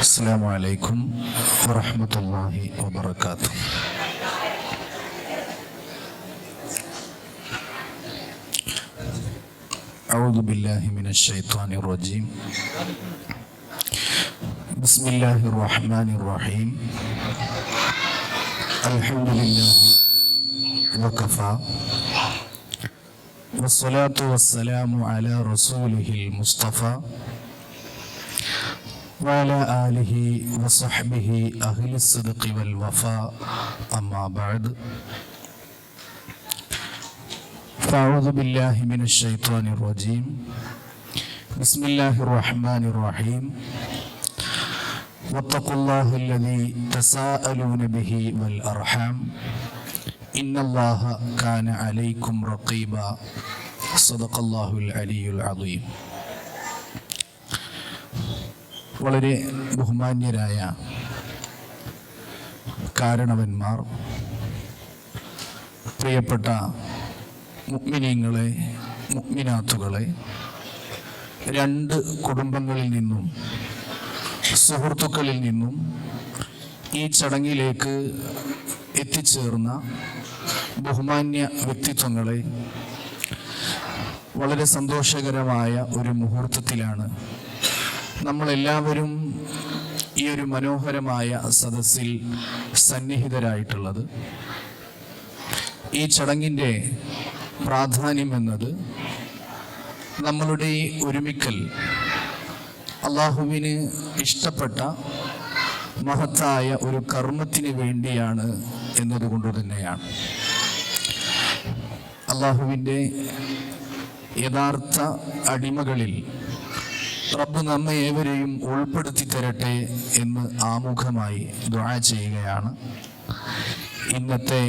السلام عليكم ورحمة الله وبركاته أعوذ بالله من الشيطان الرجيم بسم الله الرحمن الرحيم الحمد لله وكفى والصلاة والسلام على رسوله المصطفى وعلى آله وصحبه أهل الصدق والوفاء. أما بعد. فأعوذ بالله من الشيطان الرجيم. بسم الله الرحمن الرحيم. واتقوا الله الذي تساءلون به والأرحام. إن الله كان عليكم رقيبا. صدق الله العلي العظيم. വളരെ ബഹുമാന്യരായ കാരണവന്മാർ പ്രിയപ്പെട്ട മുഗ്മിനീങ്ങളെ മുഗ്മിനാത്തുകളെ രണ്ട് കുടുംബങ്ങളിൽ നിന്നും സുഹൃത്തുക്കളിൽ നിന്നും ഈ ചടങ്ങിലേക്ക് എത്തിച്ചേർന്ന ബഹുമാന്യ വ്യക്തിത്വങ്ങളെ വളരെ സന്തോഷകരമായ ഒരു മുഹൂർത്തത്തിലാണ് നമ്മളെല്ലാവരും ഈ ഒരു മനോഹരമായ സദസ്സിൽ സന്നിഹിതരായിട്ടുള്ളത്. ഈ ചടങ്ങിന്റെ പ്രാധാന്യം എന്നത് നമ്മളുടെ ഒരുമിക്കൽ അള്ളാഹുവിന് ഇഷ്ടപ്പെട്ട മഹത്തായ ഒരു കർമ്മത്തിന് വേണ്ടിയാണ് എന്നതുകൊണ്ട് തന്നെയാണ്. അള്ളാഹുവിന്റെ യഥാർത്ഥ അടിമകളിൽ റബ്ബ് നമ്മെ ഏവരെയും ഉൾപ്പെടുത്തി തരട്ടെ എന്ന് ആമുഖമായി ദ്വാ ചെയ്യുകയാണ്. ഇന്നത്തെ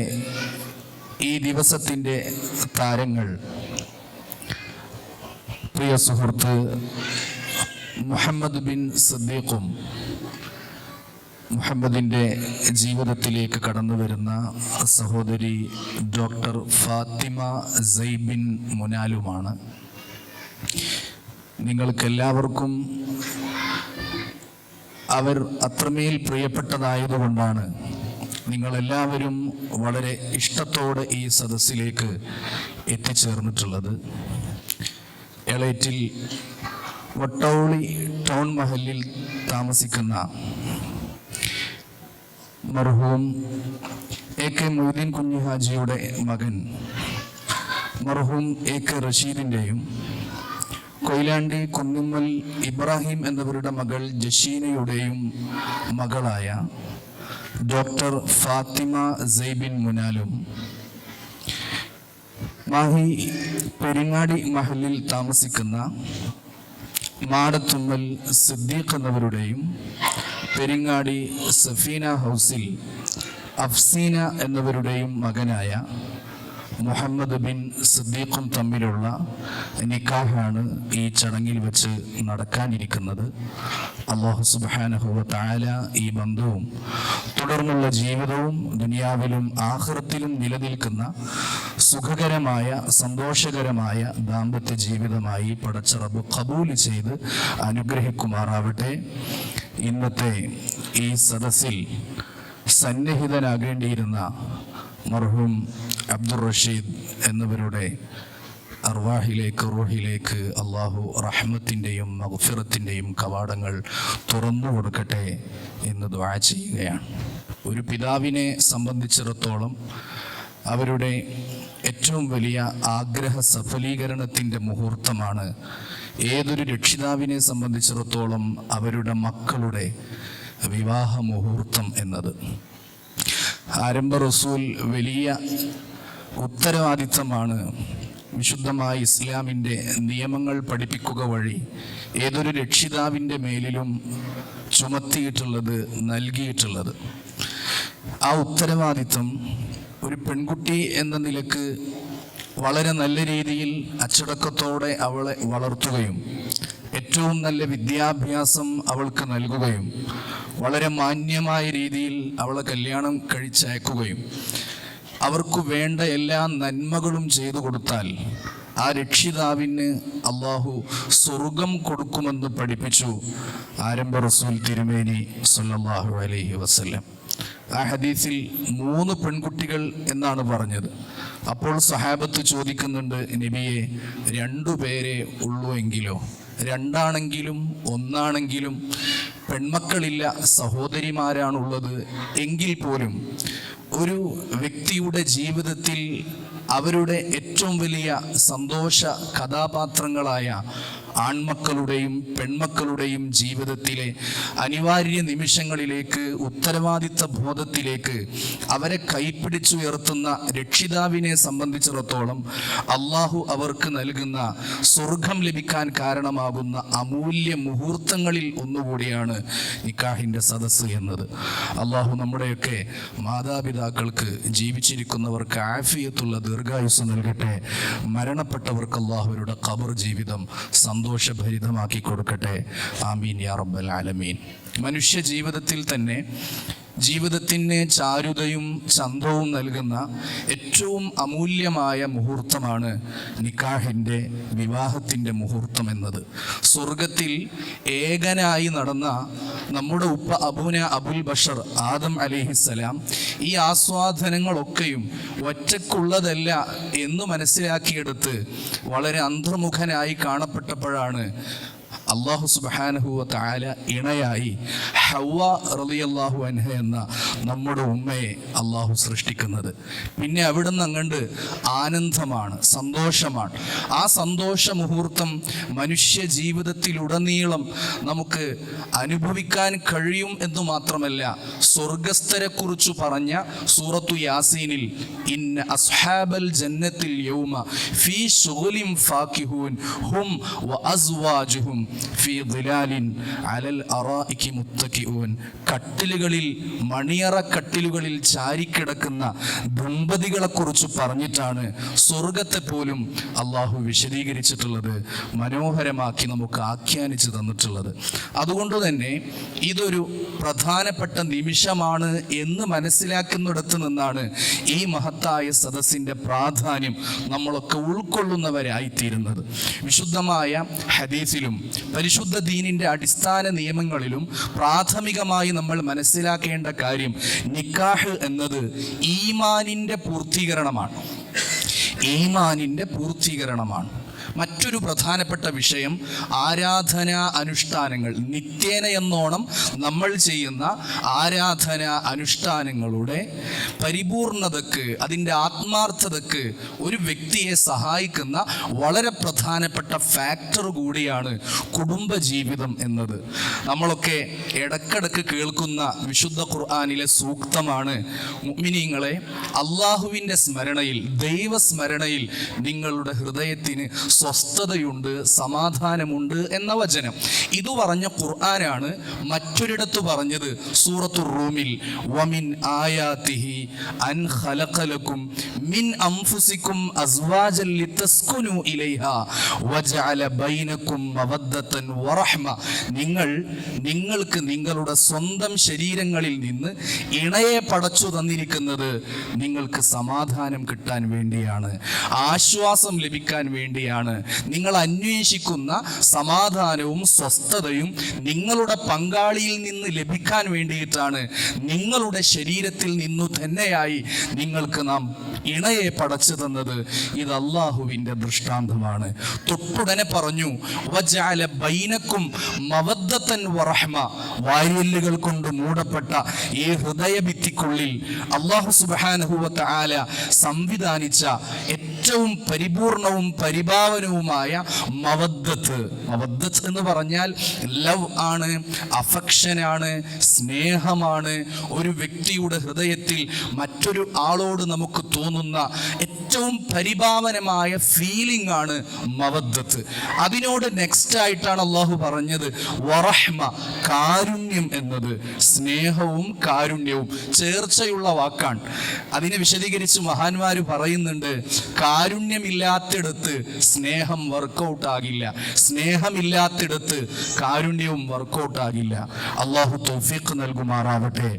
ഈ ദിവസത്തിന്റെ താരങ്ങൾ പ്രിയ സുഹൃത്ത് മുഹമ്മദ് ബിൻ സദ്ദീഖും മുഹമ്മദിന്റെ ജീവിതത്തിലേക്ക് കടന്നു വരുന്ന സഹോദരി ഡോക്ടർ ഫാത്തിമ സൈബിൻ മുനാലുമാണ്. നിങ്ങൾക്കെല്ലാവർക്കും അവർ അത്രമേൽ പ്രിയപ്പെട്ടതായതുകൊണ്ടാണ് നിങ്ങളെല്ലാവരും വളരെ ഇഷ്ടത്തോടെ ഈ സദസ്സിലേക്ക് എത്തിച്ചേർന്നിട്ടുള്ളത്. എളേറ്റിൽ വട്ടൗളി ടൗൺ മഹലിൽ താമസിക്കുന്ന മർഹൂം എ കെ മൊയ്തീൻ കുഞ്ഞി ഹാജിയുടെ മകൻ മർഹൂം എ കെ റഷീദിന്റെയും കൊയിലാണ്ടി കുന്നുമ്മൽ ഇബ്രാഹിം എന്നിവരുടെ മകൾ ജഷീനയുടെയും മകളായ ഡോക്ടർ ഫാത്തിമ സൈബിൻ മുനാലും മാഹി പെരിങ്ങാടി മഹലിൽ താമസിക്കുന്ന മാടത്തുമ്മൽ സിദ്ദീഖ് എന്നവരുടെയും പെരിങ്ങാടി സഫീന ഹൗസിൽ അഫ്സീന എന്നവരുടെയും മകനായ മുഹമ്മദ് ബിൻ സിദ്ദീഖും തമ്മിലുള്ള നിക്കാഹാണ് ഈ ചടങ്ങിൽ വെച്ച് നടക്കാനിരിക്കുന്നത്. അള്ളാഹു സുബാനഹുവ താല ഈ ബന്ധവും തുടർന്നുള്ള ജീവിതവും ദുനിയാവിലും ആഹൃത്തിലും നിലനിൽക്കുന്ന സുഖകരമായ സന്തോഷകരമായ ദാമ്പത്യ ജീവിതമായി പടച്ചറബ് കബൂൽ ചെയ്ത് അനുഗ്രഹിക്കുമാറാവട്ടെ. ഇന്നത്തെ ഈ സദസ്സിൽ സന്നിഹിതനാകേണ്ടിയിരുന്ന മർഹൂം അബ്ദുൾ റഷീദ് എന്നിവരുടെ അർവാഹിലേക്ക് റൂഹിലേക്ക് അള്ളാഹു റഹ്മത്തിന്റെയും മഹഫിറത്തിന്റെയും കവാടങ്ങൾ തുറന്നു കൊടുക്കട്ടെ എന്ന് ദ്വാ ചെയ്യുകയാണ്. ഒരു പിതാവിനെ സംബന്ധിച്ചിടത്തോളം അവരുടെ ഏറ്റവും വലിയ ആഗ്രഹ സഫലീകരണത്തിന്റെ മുഹൂർത്തമാണ് ഏതൊരു രക്ഷിതാവിനെ സംബന്ധിച്ചിടത്തോളം അവരുടെ മക്കളുടെ വിവാഹ മുഹൂർത്തം എന്നത്. ആരംഭ റസൂൽ വലിയ ഉത്തരവാദിത്തമാണ് വിശുദ്ധമായ ഇസ്ലാമിന്റെ നിയമങ്ങൾ പഠിപ്പിക്കുക വഴി ഏതൊരു രക്ഷിതാവിന്റെ മേലിലും ചുമത്തിയിട്ടുള്ളത് നൽകിയിട്ടുള്ളത്. ആ ഉത്തരവാദിത്തം ഒരു പെൺകുട്ടി എന്ന നിലയ്ക്ക് വളരെ നല്ല രീതിയിൽ അച്ചടക്കത്തോടെ അവളെ വളർത്തുകയും ഏറ്റവും നല്ല വിദ്യാഭ്യാസം അവൾക്ക് നൽകുകയും വളരെ മാന്യമായ രീതിയിൽ അവളെ കല്യാണം കഴിച്ചയക്കുകയും അവർക്ക് വേണ്ട എല്ലാ നന്മകളും ചെയ്തു കൊടുത്താൽ ആ രക്ഷിതാവിന് അള്ളാഹു സ്വർഗം കൊടുക്കുമെന്ന് പഠിപ്പിച്ചു ആരംഭ റസൂൽ തിരുമേനി സല്ലല്ലാഹു അലൈഹി വസല്ലം. ആ ഹദീസിൽ മൂന്ന് പെൺകുട്ടികൾ എന്നാണ് പറഞ്ഞത്. അപ്പോൾ സഹാബത്ത് ചോദിക്കുന്നുണ്ട് നബിയെ രണ്ടു പേരെ ഉള്ളൂ എങ്കിലോ? രണ്ടാണെങ്കിലും ഒന്നാണെങ്കിലും പെൺമക്കളില്ല സഹോദരിമാരാണുള്ളത് എങ്കിൽ പോലും ഒരു വ്യക്തിയുടെ ജീവിതത്തിൽ അവരുടെ ഏറ്റവും വലിയ സന്തോഷ കഥാപാത്രങ്ങളായ ആൺമക്കളുടെയും പെൺമക്കളുടെയും ജീവിതത്തിലെ അനിവാര്യ നിമിഷങ്ങളിലേക്ക് ഉത്തരവാദിത്ത ബോധത്തിലേക്ക് അവരെ കൈപ്പിടിച്ചുയർത്തുന്ന രക്ഷിതാവിനെ സംബന്ധിച്ചിടത്തോളം അള്ളാഹു അവർക്ക് നൽകുന്ന സ്വർഗം ലഭിക്കാൻ കാരണമാകുന്ന അമൂല്യ മുഹൂർത്തങ്ങളിൽ ഒന്നുകൂടിയാണ് നിക്കാഹിന്റെ സദസ്സ് എന്നത്. അള്ളാഹു നമ്മുടെയൊക്കെ മാതാപിതാക്കൾക്ക് ജീവിച്ചിരിക്കുന്നവർക്ക് ആഫിയത്തുള്ള ദീർഘായുസ് നൽകട്ടെ. മരണപ്പെട്ടവർക്ക് അള്ളാഹുവരുടെ ഖബർ ജീവിതം സന്തോഷഭരിതമാക്കി കൊടുക്കട്ടെ. ആമീൻ യാ റബ്ബൽ ആലമീൻ. മനുഷ്യ ജീവിതത്തിൽ തന്നെ ജീവിതത്തിന് ചാരുതയും ചന്തവും നൽകുന്ന ഏറ്റവും അമൂല്യമായ മുഹൂർത്തമാണ് നിക്കാഹിന്റെ വിവാഹത്തിന്റെ മുഹൂർത്തം എന്നത്. സ്വർഗത്തിൽ ഏകനായി നടന്ന നമ്മുടെ ഉപ്പ അബുന അബുൽ ബഷർ ആദം അലിഹിസലാം ഈ ആസ്വാദനങ്ങളൊക്കെയും ഒറ്റക്കുള്ളതല്ല എന്ന് മനസ്സിലാക്കിയെടുത്ത് വളരെ അന്തർമുഖനായി കാണപ്പെട്ടപ്പോഴാണ് അള്ളാഹു സുബാനഹുവ താല ഇണയായി ഹവ റളിയല്ലാഹു അൻഹ എന്ന നമ്മുടെ ഉമ്മയെ അള്ളാഹു സൃഷ്ടിക്കുന്നത്. പിന്നെ അവിടുന്ന് അങ്ങണ്ട് ആനന്ദമാണ് സന്തോഷമാണ്. ആ സന്തോഷ മുഹൂർത്തം മനുഷ്യ ജീവിതത്തിലുടനീളം നമുക്ക് അനുഭവിക്കാൻ കഴിയും എന്ന് മാത്രമല്ല സ്വർഗസ്ഥരെക്കുറിച്ച് പറഞ്ഞ സൂറത്തു യാസീനിൽ ഇന്ന അസ്ഹാബൽ ജന്നത്തിൽ യൗമ ഫീ ഫാക്കിഹൂൻ ഹും വ അസ്വാജുഹും ഫീ കട്ടിലുകളിൽ മണിയറ കട്ടിലുകളിൽ ചാരിക്കിടക്കുന്ന ദമ്പതികളെ കുറിച്ച് പറഞ്ഞിട്ടാണ് സ്വർഗത്തെ പോലും അള്ളാഹു വിശദീകരിച്ചിട്ടുള്ളത് മനോഹരമാക്കി നമുക്ക് ആഖ്യാനിച്ച് തന്നിട്ടുള്ളത്. അതുകൊണ്ട് തന്നെ ഇതൊരു പ്രധാനപ്പെട്ട നിമിഷമാണ് എന്ന് മനസ്സിലാക്കുന്നിടത്ത് നിന്നാണ് ഈ മഹത്തായ സദസ്സിന്റെ പ്രാധാന്യം നമ്മളൊക്കെ ഉൾക്കൊള്ളുന്നവരായിത്തീരുന്നത്. വിശുദ്ധമായ ഹദീസിലും പരിശുദ്ധ ദീനിന്റെ അടിസ്ഥാന നിയമങ്ങളിലും പ്രാഥമികമായി നമ്മൾ മനസ്സിലാക്കേണ്ട കാര്യം നിക്കാഹ് എന്നത് ഈമാനിന്റെ പൂർത്തീകരണമാണ്. ഈമാനിന്റെ പൂർത്തീകരണമാണ്. മറ്റൊരു പ്രധാനപ്പെട്ട വിഷയം ആരാധന അനുഷ്ഠാനങ്ങൾ. നിത്യേന എന്നോണം നമ്മൾ ചെയ്യുന്ന ആരാധന അനുഷ്ഠാനങ്ങളുടെ പരിപൂർണതക്ക് അതിന്റെ ആത്മാർത്ഥതക്ക് ഒരു വ്യക്തിയെ സഹായിക്കുന്ന വളരെ പ്രധാനപ്പെട്ട ഫാക്ടർ കൂടിയാണ് കുടുംബജീവിതം എന്നത്. നമ്മളൊക്കെ ഇടക്കിടക്ക് കേൾക്കുന്ന വിശുദ്ധ ഖുർആാനിലെ സൂക്തമാണ് മിനിങ്ങളെ അള്ളാഹുവിന്റെ സ്മരണയിൽ ദൈവസ്മരണയിൽ നിങ്ങളുടെ ഹൃദയത്തിന് സ്വസ്ഥതയുണ്ട് സമാധാനമുണ്ട് എന്ന വചനം. ഇത് പറഞ്ഞ ഖുർആനാണ് മറ്റൊരിടത്ത് പറഞ്ഞത് സൂറത്തു റൂമിൽ വമിൻ ആയാതിഹി അൻ ഖലഖലക്കും മിൻ അംഫുസിക്കും അസ്വാജൻ ലിതസ്കുനു ഇലൈഹ വജഅല ബൈനക്കും മവദ്ദത്തൻ വറഹ്മ. നിങ്ങൾ നിങ്ങൾക്ക് നിങ്ങളുടെ സ്വന്തം ശരീരങ്ങളിൽ നിന്ന് ഇണയെ പടച്ചു തന്നിരിക്കുന്നത് നിങ്ങൾക്ക് സമാധാനം കിട്ടാൻ വേണ്ടിയാണ് ആശ്വാസം ലഭിക്കാൻ വേണ്ടിയാണ്. നിങ്ങൾ അന്വേഷിക്കുന്ന സമാധാനവും സ്വസ്ഥതയും നിങ്ങളുടെ പങ്കാളിയിൽ നിന്ന് ലഭിക്കാൻ വേണ്ടിയിട്ടാണ്. നിങ്ങളുടെ ശരീരത്തിൽ നിന്നു തന്നെയായി നിങ്ങൾക്ക് നാം ഇണയെ പടച്ചു തന്നത്. ഇത് അള്ളാഹുവിന്റെ ദൃഷ്ടാന്തമാണ്. തൊട്ടുടനെ പറഞ്ഞു വജാല ബൈനക്കും മവദ്ദത്തൻ വറഹ്മ വാരിയല്ലുകൾ കൊണ്ട് മൂടപ്പെട്ട ഈ ഹൃദയഭിത്തിക്കുള്ളിൽ അള്ളാഹു സുബാനഹുവത്ത് ആല സംവിധാനിച്ച ഏറ്റവും പരിപൂർണവും പരിഭാവനവുമായ മവദ്ദത്ത്. മവദ്ദത്ത് എന്ന് പറഞ്ഞാൽ ലവ് ആണ് അഫക്ഷനാണ് സ്നേഹമാണ്. ഒരു വ്യക്തിയുടെ ഹൃദയത്തിൽ മറ്റൊരു ആളോട് നമുക്ക് തോന്നുന്ന ഏറ്റവും പരിഭാവനമായ ഫീലിംഗ് ആണ് മവദ്ദത്ത്. അതിനോട് നെക്സ്റ്റ് ആയിട്ടാണ് അള്ളാഹു പറഞ്ഞത് വറഹ്മ കാരുണ്യം എന്നത്. സ്നേഹവും കാരുണ്യവും. ചേർച്ചയുള്ള വാക്കാണ്. അതിനെ വിശദീകരിച്ച് മഹാന്മാർ പറയുന്നുണ്ട് കാരുണ്യമില്ലാത്തിടത്ത് സ്നേഹം വർക്കൗട്ട് ആകില്ല. സ്നേഹമില്ലാത്തിടത്ത് കാരുണ്യവും വർക്കൗട്ട് ആകില്ല. അള്ളാഹു തൗഫീഖ് നൽകുമാറാവട്ടെ.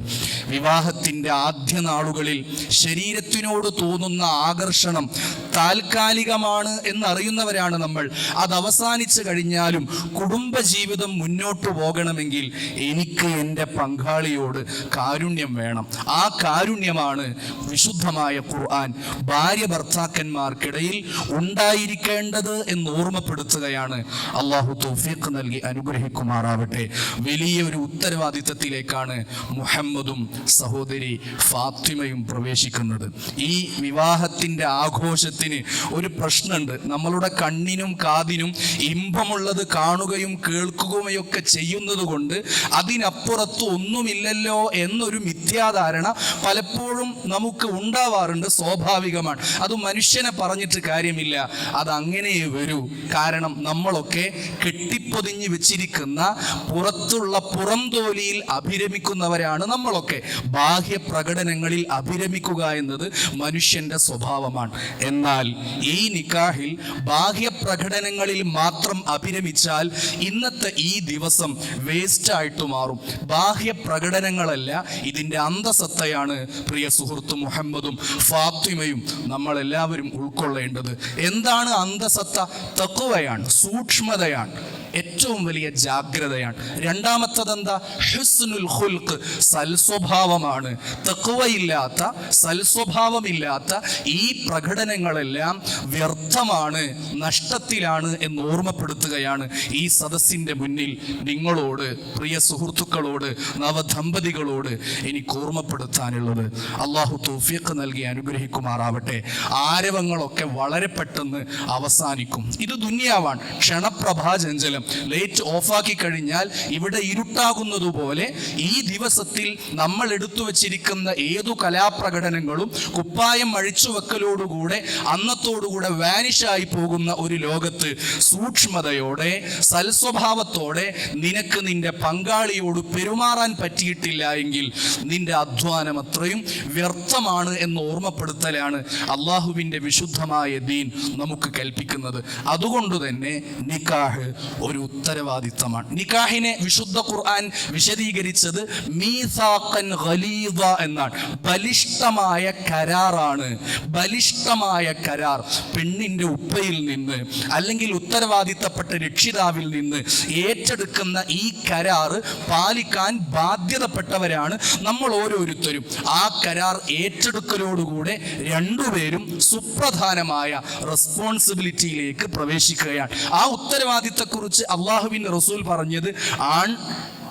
വിവാഹത്തിൽ വിവാഹത്തിന്റെ ആദ്യ നാളുകളിൽ ശരീരത്തിനോട് തോന്നുന്ന ആകർഷണം താൽക്കാലികമാണ് എന്നറിയുന്നവരാണ് നമ്മൾ. അത് അവസാനിച്ചു കഴിഞ്ഞാലും കുടുംബജീവിതം മുന്നോട്ട് പോകണമെങ്കിൽ എനിക്ക് എന്റെ പങ്കാളിയോട് കാരുണ്യം വേണം. ആ കാരുണ്യമാണ് വിശുദ്ധമായ ഖുർആൻ. ഭാര്യ ഭർത്താക്കന്മാർക്കിടയിൽ ഉണ്ടായിരിക്കേണ്ടത് എന്ന് ഓർമ്മപ്പെടുത്തുകയാണ്. അള്ളാഹു തൗഫീഖ് നൽകി അനുഗ്രഹിക്കുമാറാവട്ടെ. വലിയൊരു ഉത്തരവാദിത്തത്തിലേക്കാണ് മുഹമ്മദും സഹോദരി ഫാത്തിമയും പ്രവേശിക്കുന്നത്. ഈ വിവാഹത്തിന്റെ ആഘോഷത്തിന് ഒരു പ്രശ്നമുണ്ട്. നമ്മളുടെ കണ്ണിനും കാതിനും ഇമ്പമുള്ളത് കാണുകയും കേൾക്കുകയൊക്കെ ചെയ്യുന്നത് കൊണ്ട് അതിനപ്പുറത്ത് ഒന്നുമില്ലല്ലോ എന്നൊരു മിഥ്യാധാരണ പലപ്പോഴും നമുക്ക് ഉണ്ടാവാറുണ്ട് സ്വാഭാവികമാണ്. അത് മനുഷ്യനെ പറഞ്ഞിട്ട് കാര്യമില്ല. അത് അങ്ങനെ വരൂ. കാരണം നമ്മളൊക്കെ കെട്ടിപ്പൊതിഞ്ഞ് വെച്ചിരിക്കുന്ന പുറത്തുള്ള പുറംതോലിയിൽ അഭിരമിക്കുന്നവരാണ് നമ്മളൊക്കെ. ബാഹ്യ പ്രകടനങ്ങളിൽ അഭിരമിക്കുക എന്നത് മനുഷ്യന്റെ സ്വഭാവമാണ്. എന്നാൽ ഈ നിക്കാഹിൽ ബാഹ്യ പ്രകടനങ്ങളിൽ മാത്രം അഭിരമിച്ചാൽ ഇന്നത്തെ ഈ ദിവസം വേസ്റ്റ് ആയിട്ട് മാറും. ബാഹ്യ പ്രകടനങ്ങളല്ല ഇതിന്റെ അന്തസത്തയാണ് പ്രിയ സുഹൃത്ത് മുഹമ്മദും ഫാത്തിമയും നമ്മളെല്ലാവരും ഉൾക്കൊള്ളേണ്ടത്. എന്താണ് അന്തസത്ത? തക്കുവയാണ് സൂക്ഷ്മതയാണ് ഏറ്റവും വലിയ ജാഗ്രതയാണ്. രണ്ടാമത്തത് എന്താ ഹുസ്നുൽ ഖുൽഖ് സൽസ്വഭാവമാണ്. തക്കുവയില്ലാത്ത സൽസ്വഭാവമില്ലാത്ത ഈ പ്രകടനങ്ങളെല്ലാം വ്യർത്ഥമാണ് നഷ്ടത്തിലാണ് എന്ന് ഓർമ്മപ്പെടുത്തുകയാണ് ഈ സദസ്സിന്റെ മുന്നിൽ നിങ്ങളോട് പ്രിയ സുഹൃത്തുക്കളോട് നവദമ്പതികളോട് എനിക്ക് ഓർമ്മപ്പെടുത്താനുള്ളത്. അള്ളാഹു തൗഫീഖ് നൽകി അനുഗ്രഹിക്കുമാറാവട്ടെ. ആരവങ്ങളൊക്കെ വളരെ പെട്ടെന്ന് അവസാനിക്കും. ഇത് ദുന്യാവാണ്. ക്ഷണപ്രഭാചഞ്ചലം ലൈറ്റ് ഓഫാക്കി കഴിഞ്ഞാൽ ഇവിടെ ഇരുട്ടാകുന്നതുപോലെ ഈ ദിവസത്തിൽ നമ്മൾ എടുത്തു വച്ചിരിക്കുന്ന ഏതു കലാപ്രകടനങ്ങളും കുപ്പായം അഴിച്ചു വെക്കലോടുകൂടെ അന്നത്തോടുകൂടെ വാനിഷായി പോകുന്ന ഒരു ലോകത്ത് സൂക്ഷ്മതയോടെ സൽസ്വഭാവത്തോടെ നിനക്ക് നിന്റെ പങ്കാളിയോട് പെരുമാറാൻ പറ്റിയിട്ടില്ല എങ്കിൽ നിന്റെ അധ്വാനം അത്രയും വ്യർത്ഥമാണ് എന്ന് ഓർമ്മപ്പെടുത്തലാണ് അള്ളാഹുവിന്റെ വിശുദ്ധമായ ദീൻ നമുക്ക് കൽപ്പിക്കുന്നത്. അതുകൊണ്ട് തന്നെ നിക്കാഹ് ഒരു ഉത്തരവാദിത്തമാണ്. നിക്കാഹിനെ വിശുദ്ധ ഖുർആൻ വിശദീകരിച്ചത് മീസാഖൻ ഖലീദ എന്നാണ്. ബലിഷ്ഠമായ കരാറാണ്. ബലിഷ്ഠമായ കരാർ. പെണ്ണിന്റെ ഉപ്പയിൽ നിന്ന് അല്ലെങ്കിൽ ഉത്തരവാദിത്തപ്പെട്ട രക്ഷിതാവിൽ നിന്ന് ഏറ്റെടുക്കുന്ന ഈ കരാർ പാലിക്കാൻ ബാധ്യതപ്പെട്ടവരാണ് നമ്മൾ ഓരോരുത്തരും. ആ കരാർ ഏറ്റെടുക്കലോടുകൂടെ രണ്ടുപേരും സുപ്രധാനമായ റെസ്പോൺസിബിലിറ്റിയിലേക്ക് പ്രവേശിക്കുകയാണ്. ആ ഉത്തരവാദിത്തക്കുറിച്ച് അള്ളാഹുവിൻ റസൂൽ പറഞ്ഞത് ആൺ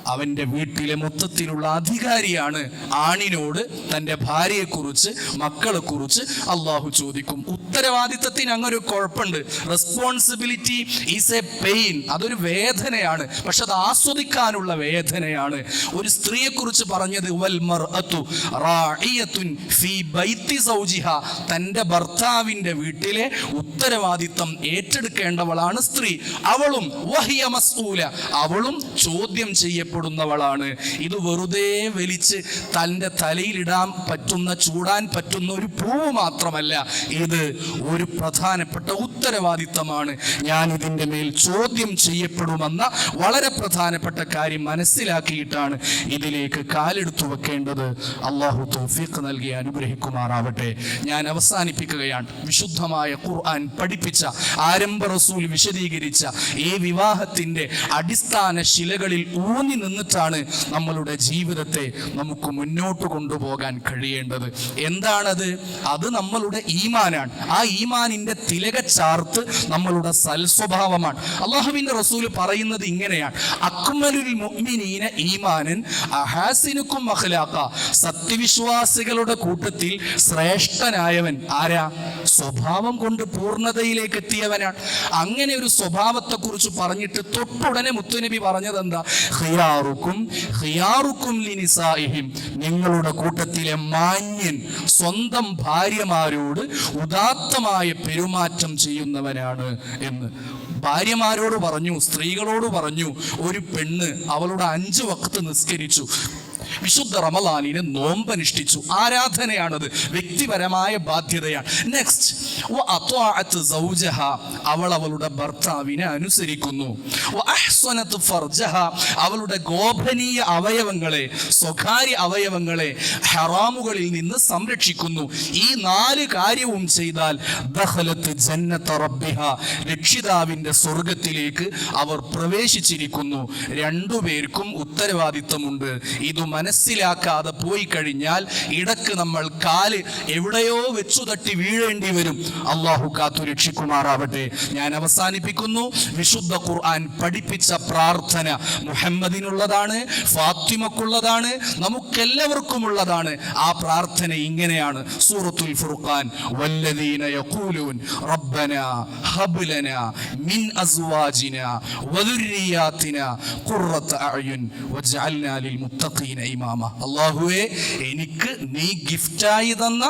അവന്റെ വീട്ടിലെ മൊത്തത്തിലുള്ള അധികാരിയാണ് ആണിനോട് തന്റെ ഭാര്യയെക്കുറിച്ച് മക്കളെക്കുറിച്ച് അള്ളാഹു ചോദിക്കും. ഉത്തരവാദിത്തത്തിന് അങ്ങനെ ഒരു കുഴപ്പമുണ്ട്. റെസ്പോൺസിബിലിറ്റി ഈസ് എ പെയിൻ അതൊരു വേദനയാണ്. പക്ഷെ അത് ആസ്വദിക്കാനുള്ള വേദനയാണ്. ഒരു സ്ത്രീയെക്കുറിച്ച് പറഞ്ഞത് വൽ മർഅത്തു റാഇയത്തുൻ ഫീ സൗജിഹ. തന്റെ ഭർത്താവിന്റെ വീട്ടിലെ ഉത്തരവാദിത്തം ഏറ്റെടുക്കേണ്ടവളാണ് സ്ത്രീ. അവളും വഹിയ അവളും ചോദ്യം ചെയ്യപ്പെടുന്നവളാണ് ഇത് വെറുതെ വലിച്ച് തന്റെ തലയിലിടാൻ പറ്റുന്ന ചൂടാൻ പറ്റുന്ന ഒരു പൂവ് മാത്രമല്ല ഇത് ഒരു പ്രധാനപ്പെട്ട ഉത്തരവാദിത്തമാണ്. ഞാൻ ഇതിന്റെ മേൽ ചോദ്യം ചെയ്യപ്പെടുമെന്ന വളരെ പ്രധാനപ്പെട്ട കാര്യം മനസ്സിലാക്കിയിട്ടാണ് ഇതിലേക്ക് കാലെടുത്തു വെക്കേണ്ടത്. അള്ളാഹു തൗഫീഖ് നൽകി അനുഗ്രഹിക്കുമാറാവട്ടെ. ഞാൻ അവസാനിപ്പിക്കുകയാണ്. വിശുദ്ധമായ ഖുർആൻ പഠിപ്പിച്ച ആരംഭ റസൂൽ വിശദീകരിച്ച ഈ വിവാഹത്തിന്റെ അടിസ്ഥാന ശിലകളിൽ ഊന്നി നിന്നിട്ടാണ് നമ്മളുടെ ജീവിതത്തെ നമുക്ക് മുന്നോട്ട് കൊണ്ടുപോകാൻ കഴിയേണ്ടത്. എന്താണത്? അത് നമ്മളുടെ ഈമാനാണ്. ആ ഈമാനിന്റെ തിലക ചാർത്ത് നമ്മളുടെ സൽസ്വഭാവമാണ്. അള്ളാഹുവിന്റെ റസൂൽ പറയുന്നത് ഇങ്ങനെയാണ്. മുഅ്മിനീന ഈമാനൻ സത്യവിശ്വാസികളുടെ കൂട്ടത്തിൽ ശ്രേഷ്ഠനായവൻ ആരാ? സ്വഭാവം കൊണ്ട് പൂർണതയിലേക്ക് എത്തിയവനാണ്. അങ്ങനെ ഒരു സ്വഭാവത്തെ കുറിച്ച് പറഞ്ഞിട്ട് തൊട്ടുടനെ മുത്തുനബി പറഞ്ഞത് എന്താ ലിനിസായിഹിം നിങ്ങളുടെ കൂട്ടത്തിലെ മാന്യൻ സ്വന്തം ഭാര്യമാരോട് ഉദാത്തമായ പെരുമാറ്റം ചെയ്യുന്നവനാണ് എന്ന്. ഭാര്യമാരോട് പറഞ്ഞു സ്ത്രീകളോട് പറഞ്ഞു ഒരു പെണ്ണ് അവളുടെ അഞ്ച് വക്ത് നിസ്കരിച്ചു. വിശുദ്ധ റമലാലിന് നോമ്പനുഷ്ഠിച്ചു. ആരാധനയാണത്. വ്യക്തിപരമായ ബാധ്യതയാണ്. നെക്സ്റ്റ് അവൾ അവളുടെ ഭർത്താവിനെ അനുസരിക്കുന്നു. അവളുടെ ഗോപനീയ അവയവങ്ങളെ സ്വകാര്യ അവയവങ്ങളെ ഹറാമുകളിൽ നിന്ന് സംരക്ഷിക്കുന്നു. ഈ നാല് കാര്യവും ചെയ്താൽ ദഹലത്ത് ജന്നത്ത റബ്ബിഹ രക്ഷിതാവിന്റെ സ്വർഗത്തിലേക്ക് അവർ പ്രവേശിച്ചിരിക്കുന്നു. രണ്ടുപേർക്കും ഉത്തരവാദിത്തമുണ്ട്. ഇത് മനസ്സിലാക്കാതെ പോയി കഴിഞ്ഞാൽ ഇടയ്ക്ക് നമ്മൾ കാൽ എവിടെയോ വെച്ചു തട്ടി വീഴേണ്ടി വരും. അള്ളാഹു കാത്തു രക്ഷിക്കുമാറാവട്ടെ. ഞാൻ അവസാനിപ്പിക്കുന്നു. വിശുദ്ധ ഖുർആൻ പഠിപ്പിച്ച പ്രാർത്ഥന മുഹമ്മദിനുള്ളതാണ് ഫാത്തിമക്കുള്ളതാണ് നമുക്കെല്ലാവർക്കുമുള്ളതാണ്. ആ പ്രാർത്ഥന ഇങ്ങനെയാണ്. സൂറത്തുൽ ഫുർഖാൻ വല്ലദീന യഖൂലൂൻ റബ്ബന ഹബ് ലനാ മിൻ അസ്വാജിന വദുർരിയാതിന ഖുർറത അഅ്യുൻ വജ്അൽനാ ലിൽ മുത്തഖീന ഇമാമ. അല്ലാഹുവേ എനിക്ക് നീ ഗിഫ്റ്റായി തന്ന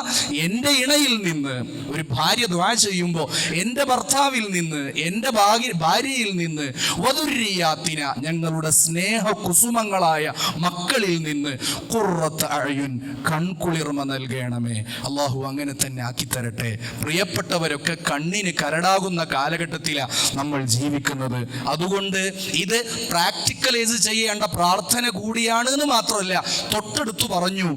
എന്റെ ഇണയിൽ നിന്ന് ഒരു ഭാര്യ ദ്വാ ചെയ്യുമ്പോൾ എന്റെ ഭർത്താവിൽ നിന്ന് എന്റെ ഭാഗ്യ ഭാര്യയിൽ നിന്ന് വധുരിയാത്തിന ഞങ്ങളുടെ സ്നേഹ കുസുമങ്ങളായ മക്കളിൽ നിന്ന് കുറത്ത് അഴയുൻ കൺകുളിർമ നൽകണമേ. അള്ളാഹു അങ്ങനെ തന്നെ ആക്കി തരട്ടെ പ്രിയപ്പെട്ടവരൊക്കെ കണ്ണിന് കരടാകുന്ന കാലഘട്ടത്തിലാണ് നമ്മൾ ജീവിക്കുന്നത്. അതുകൊണ്ട് ഇത് പ്രാക്ടിക്കലൈസ് ചെയ്യേണ്ട പ്രാർത്ഥന കൂടിയാണ് എന്ന് മാത്രമല്ല തൊട്ടടുത്ത് പറഞ്ഞു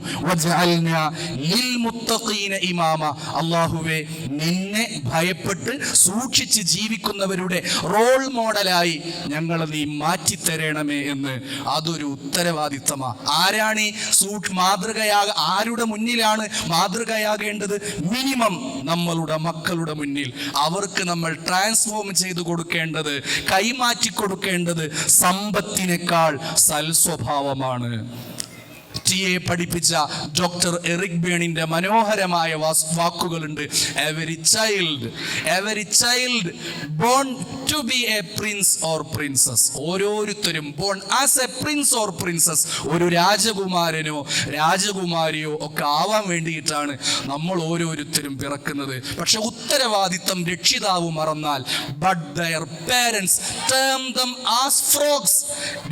ഇമാമ. അള്ളാഹുവെ നിന്നെ ഭയപ്പെട്ട് സൂക്ഷിച്ച് ജീവിക്കുന്നവരുടെ റോൾ മോഡലായി ഞങ്ങൾ നീ മാറ്റിത്തരണമേ എന്ന് അതൊരു ഉത്തരവാദിത്തമാണ് ആരാണ് ഈ സൂക്ഷ് മാതൃകയാക ആരുടെ മുന്നിലാണ് മാതൃകയാകേണ്ടത്? മിനിമം നമ്മളുടെ മക്കളുടെ മുന്നിൽ. അവർക്ക് നമ്മൾ ട്രാൻസ്ഫോം ചെയ്തു കൊടുക്കേണ്ടത് കൈമാറ്റി കൊടുക്കേണ്ടത് സമ്പത്തിനേക്കാൾ സൽസ്വഭാവമാണ്. ടി എ പഠിപ്പിച്ച ഡോക്ടർ എറിക് ബേണിന്റെ മനോഹരമായ വാക്കുകളുണ്ട്. Every child every child born to be a prince or princess ഓരോരുത്തരും born as a prince or princess ഒരു രാജകുമാരനോ രാജകുമാരിയോ ഒക്കെ ആവാൻ വേണ്ടിയിട്ടാണ് നമ്മൾ ഓരോരുത്തരും പിറക്കുന്നത്. പക്ഷെ ഉത്തരവാദിത്തം രക്ഷിതാവ് മറന്നാൽ but their parents turn them as frogs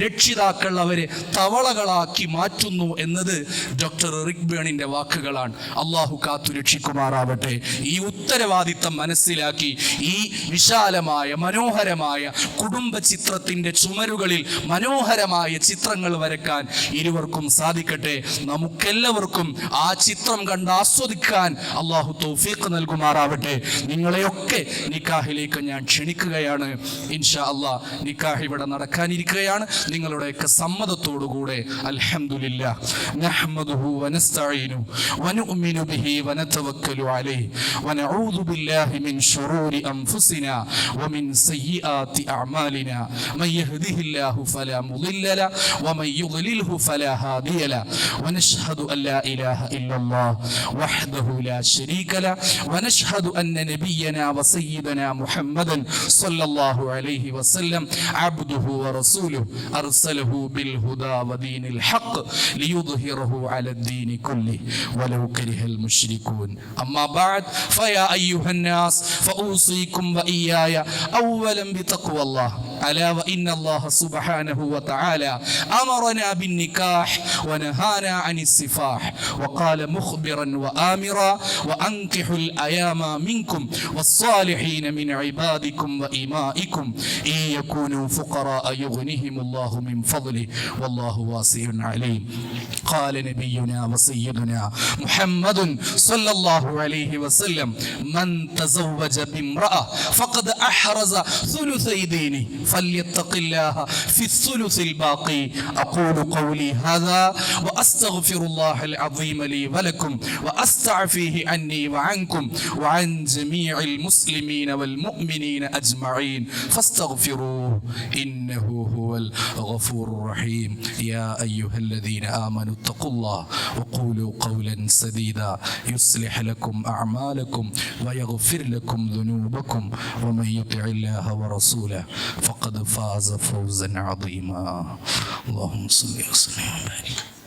രക്ഷിതാക്കൾ അവരെ തവളകളാക്കി മാറ്റുന്നു എന്നത് ഡോക്ടർ റിക് ബേണിന്റെ വാക്കുകളാണ്. അള്ളാഹു കാത്തു രക്ഷിക്കുമാറാവട്ടെ. ഈ ഉത്തരവാദിത്തം മനസ്സിലാക്കി ഈ വിശാലമായ മനോഹരമായ കുടുംബ ചിത്രത്തിന്റെ ചുമരുകളിൽ മനോഹരമായ ചിത്രങ്ങൾ വരക്കാൻ ഇരുവർക്കും സാധിക്കട്ടെ. നമുക്കെല്ലാവർക്കും ആ ചിത്രം കണ്ട് ആസ്വദിക്കാൻ അള്ളാഹു തൗഫീഖ് നൽകുമാറാവട്ടെ. നിങ്ങളെയൊക്കെ നിക്കാഹിലേക്ക് ഞാൻ ക്ഷണിക്കുകയാണ്. ഇൻഷാ അള്ളാ നിക്കാഹ് ഇവിടെ നടക്കാനിരിക്കുകയാണ്. നിങ്ങളുടെയൊക്കെ സമ്മതത്തോടുകൂടെ. അൽഹംദുലില്ലാ نحمده ونستعينه ونؤمن به ونتوكل عليه ونعوذ بالله من شرور أنفسنا ومن سيئات أعمالنا من يهده الله فلا مضل له ومن يضلله فلا هادي له ونشهد أن لا إله إلا الله وحده لا شريك له ونشهد أن نبينا وسيدنا محمدا صلى الله عليه وسلم عبده ورسوله أرسله بالهدى ودين الحق ليضل ليظهره على الدين كله ولو كره المشركون. أما بعد فيا أيها الناس فأوصيكم وإياي أولا بتقوى الله. ألا وإن الله سبحانه وتعالى أمرنا بالنكاح ونهانا عن السفاح. وقال مخبرا وآمرا وأنكحوا الأيام منكم والصالحين من عبادكم وإمائكم إن يكونوا فقراء يغنيهم الله من فضله والله واسع عليم. قال نبينا وسيدنا محمد صلى الله عليه وسلم من تزوج بامرأة فقد أحرز ثلثي دينه فليتق الله في الثلث الباقي. أقول قولي هذا وأستغفر الله العظيم لي ولكم وأستعفيه عني وعنكم وعن جميع المسلمين والمؤمنين أجمعين. فاستغفروه إنه هو الغفور الرحيم. يا أيها الذين آمنوا اتقوا الله وقولوا قولا سديدا. يصلح لكم أعمالكم ويغفر لكم ذنوبكم ومن يطع الله ورسوله فقد فاز فوزا عظيما. اللهم صل وسلم وبارك